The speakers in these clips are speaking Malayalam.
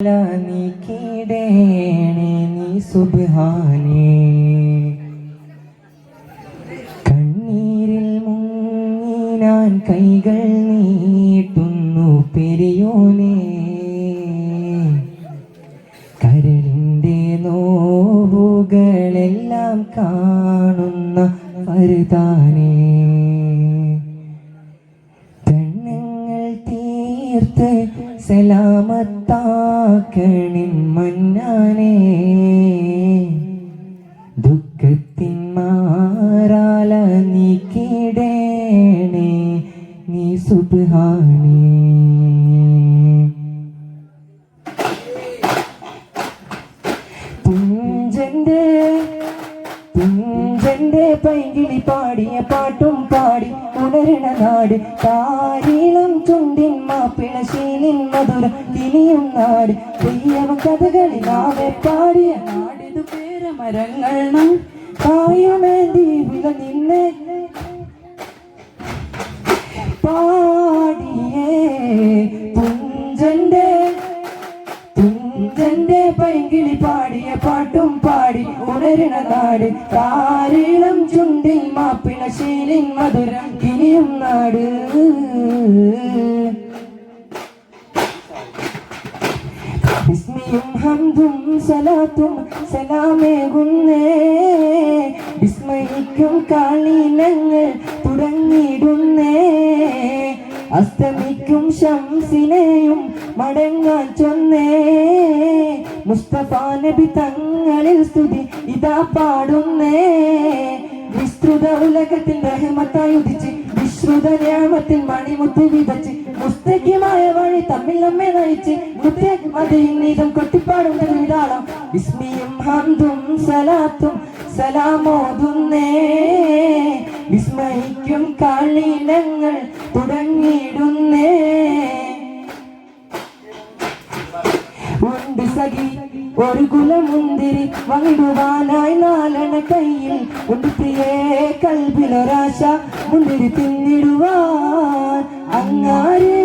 നീ കീടേണേ നീ സുബ്ഹാനേ. കണ്ണീരിൽ മുങ്ങി ഞാൻ കൈകൾ തീർത്ത് സലാമത്താക്കണിൻ മന്നാനേ. ദുഃഖത്തിൻ മാറാല നീക്കിടേണേ നീ സുബ്ഹാനേ തുഞ്ചന്റെ പൈകിളി പാടിയ പാട്ടും പാടി ഉണരണ നാട്. താരീളം ചുണ്ടിൻ മാപ്പിള ശീലിൻ മധുര തിരിയും നാട്. തെയ്യവ കഥകളിൽ ആവെ പാടിയ നാടിതു പേരമരങ്ങൾ നാം. പായുമേ വില നിന്നെ പൈങ്കിളി പാടിയ പാട്ടും പാടി ഉണരണ നാട്. താരീളം ചുണ്ടിൽ മാപ്പിള ശീലിൻ മധുരം കിനിയും നാട്. ബിസ്മിയും ഹംദും സലാത്തും സലാമേകുന്നേ. വിസ്മയിക്കും കാളീനങ്ങൾ തുടങ്ങിയിടുന്നേ അസ്തമിക്കും ശംസിനെയും മടങ്ങാൻ ചൊന്നേ. മുസ്തഫ നബി തങ്ങളിൽ സ്തുതി ഇതാ പാടുന്നേ. വിസ്തൃത ഉലകത്തിൽ റഹമത്തായി ഉദിച്ച് വിശ്രുത രാമത്തിൽ മണിമുത്ത് വിതച്ച് മുസ്തഖ്യമായ വഴി തമ്മിൽ നമ്മെ നയിച്ച് മുത്തീതം കൊട്ടിപ്പാടുന്ന വിടാളം. വിസ്മിയും ഹന്തും സലാത്തും സലാമോതുന്നേ. വിസ്മയിക്കും കാളീനങ്ങൾ തുടങ്ങിയിടുന്നേ. ഉണ്ട് സഖി ഒരു കുലമുന്തിരി വങ്ങിടുവാനായി നാലണ കയ്യിൽ ഉണ്ടിയേ കൽബിലൊരാശ മുന്തിരി തിന്നിടുവാൻ. അങ്ങാരേ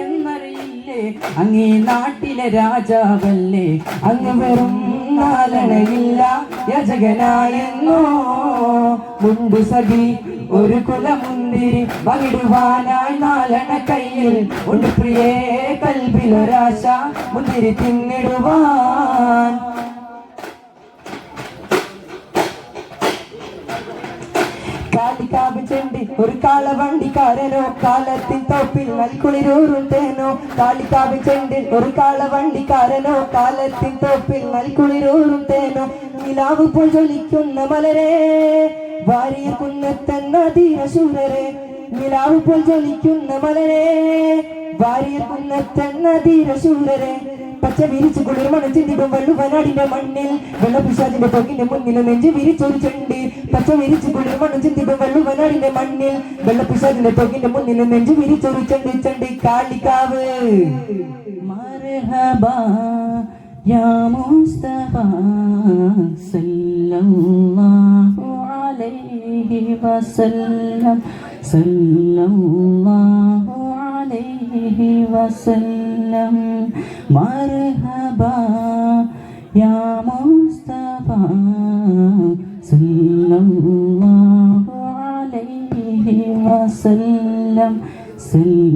എന്നറിയില്ലേ അങ്ങേ നാട്ടിലെ രാജാവല്ലേ അങ്ങ് വെറും നാലണയില്ല യജകനായെന്നോ. മുമ്പ് സതി ഒരു കുലമുന്തിരി പകിടുവാനായി നാലണ കയ്യിൽ. ഉണ്ട് പ്രിയേ കൽബിലൊരാശ മുന്തിരി തിന്നിടുവാൻ. കാലിക്കാവ് ചെണ്ടി ഒരു കാളവണ്ടിക്കാരനോ കാലത്തിൻ തോപ്പിൽ നൽകുളിരൂറും തേനോ. കാലിക്കാവ് ചെണ്ടിൽ ഒരു കാളവണ്ടിക്കാരനോ കാലത്തിൻ തോപ്പിൽ നൽകുളിരൂറും തേനോ. നിലാവ് പോൽ ജ്വലിക്കുന്ന മലരെ വാരിയ കുന്നത്തെന്ന ധീരശൂരരെ നിലാവ് പോൽ ജ്വലിക്കുന്ന മലരെ വാരിയ കുന്നത്തെന്ന പച്ച വിരിച്ചു കുളിർ വള്ളു വനാടിന്റെ മണ്ണിൽ വെള്ളപിശാചിന്റെ പൊക്കിന്റെ മുന്നിൽ നെഞ്ചു വിരിച്ചൊരു ചെണ്ടി. പച്ച വിരിച്ചു കുളിർ വള്ളു വനാടിന്റെ മണ്ണിൽ വെള്ളപിശാചിന്റെ പൊക്കിന്റെ മുന്നിൽ നെഞ്ചു വിരിച്ചൊരു ചെണ്ടി ചെണ്ടി കാളിക്കാവ് മർഹബാ യാ മുസ്തഫ സല്ലല്ലാഹു അലൈഹി വസല്ലം. സല്ലല്ലാഹു അലൈഹി വസല്ലം. മർഹബാ യാ മുസ്തഫ സല്ലല്ലാഹു അലൈഹി വസല്ലം. സല്ലല്ലാഹു